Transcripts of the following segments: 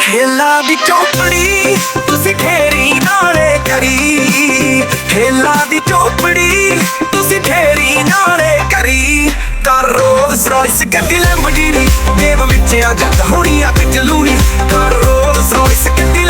ਖੇਲਾ ਦੀ ਚੋਪੜੀ ਤੁਸੀਂ ਠੇਰੀ ਨਾਲੇ ਕਰੀ। ਖੇਲਾ ਦੀ ਚੋਪੜੀ ਤੁਸੀਂ ਠੇਰੀ ਨਾਲੇ ਕਰੀ। ਤਾਂ ਰੋਜ਼ ਰੋਇਸ ਦੇਵ ਵਿੱਚ ਆ ਜਾਂਦਾ ਹੁਣੀ ਅੱਗ ਜਲੂਣੀ ਤਾਂ ਰੋਜ਼ ਰੋਇਸ ਗੱਡੀ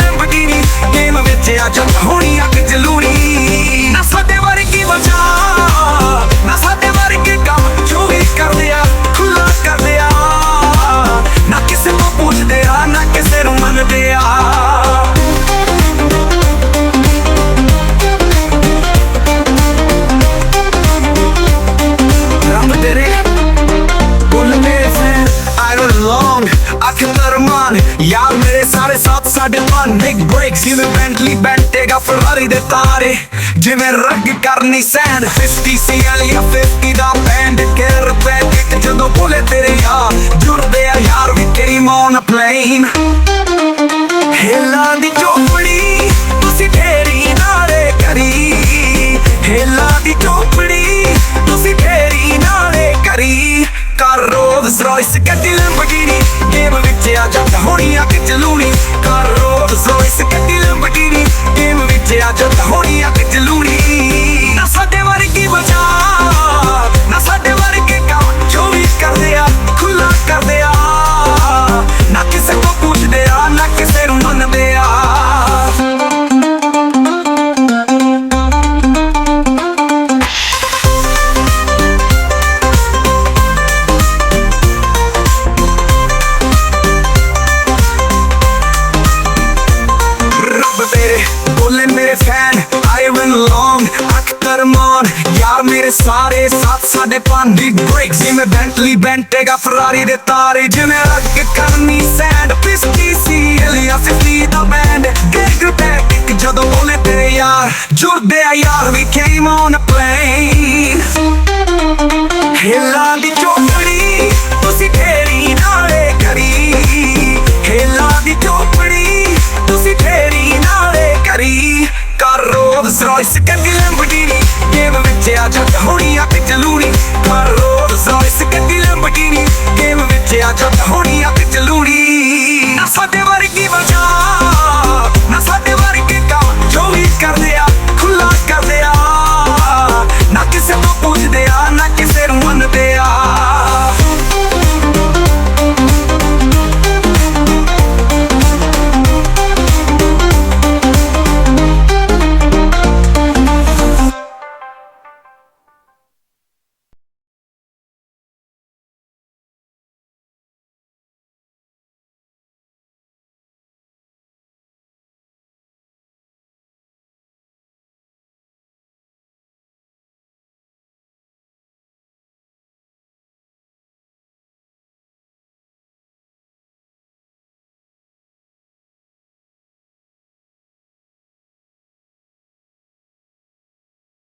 belong I can let ਯਾਰ ਮੇਰੇ ਸਾਰੇ ਸਾਥ ਸਾਡੇ ਮਨ। ਬਿਗ ਬ੍ਰੇਕਸ ਜਿਵੇਂ ਬੈਂਟਲੀ ਬੈਂਟੇਗਾ ਫਰਾਰੀ ਦੇ ਤਾਰੇ। ਜਿਵੇਂ ਰੱਗ ਕਰਨੀ ਸੈਂਡ 50 CL ਜਾਂ 50 ਦਾ ਬੈਂਡ ਕੇ ਰੁਪਏ ਕਿਟ ਜਦੋਂ ਬੋਲੇ ਤੇਰੇ ਯਾਰ, ਜੁੜਦੇ ਆ ਯਾਰ ਵੀ ਕੇਮ ਔਨ ਪਲੇਨ ਹੇਲਾਂ ਦੀ ਚੋਪੜੀ ਤੁਸੀਂ ਢੇਰੀ ਨਾਲੇ ਕਰੀ। ਹੇਲਾਂ ਦੀ ਚੋਪੜੀ ਤੁਸੀਂ ਢੇਰੀ ਨਾਲੇ ਕਰੀ। ਕਰ ਰੋਜ਼ ਰੋਇਸ ਗੱਡੀ ਲੰਬਗੀਨੀ ਆ ਜੱਟ ਚਲੂਣੀ ਕਰ ਫੈਨ ਆਈ ਵਨ ਲੌਂਗ ਯਾਰ ਮੇਰੇ ਸਾਰੇ ਸਾਥ ਸਾਡੇ ਪਾਨ ਬਿਗ ਜਿਵੇਂ ਬੈਂਟਲੀ ਬੈਂਟੇਗਾ ਫਰਾਰੀ ਦੇ ਤਾਰੇ ਜਿਵੇਂ ਅੱਗ ਕਰਨੀ ਸੈਂਡ ਪਿਸਕੀ ਸੀ ਅਲੀਆ ਫਿਫਟੀ ਦਾ ਬੈਂਡ ਗਿਗ ਬੈਕ ਜਦੋਂ ਬੋਲੇ ਤੇਰੇ ਯਾਰ ਜੁੜਦੇ ਆ ਯਾਰ ਵੀ ਕੇਮ ਔਨ ਅ ਪਲੇਨ ਆ ਜਾ ਹੋਣੀ ਆ ਇੱਕ ਲੂਣੀ ਪਰ ਰੋਜ਼ ਇਸ ਗੱਡੀ ਲੰਬਟੀਨੀ ਗੇਮ ਵਿੱਚ ਆ ਜਾ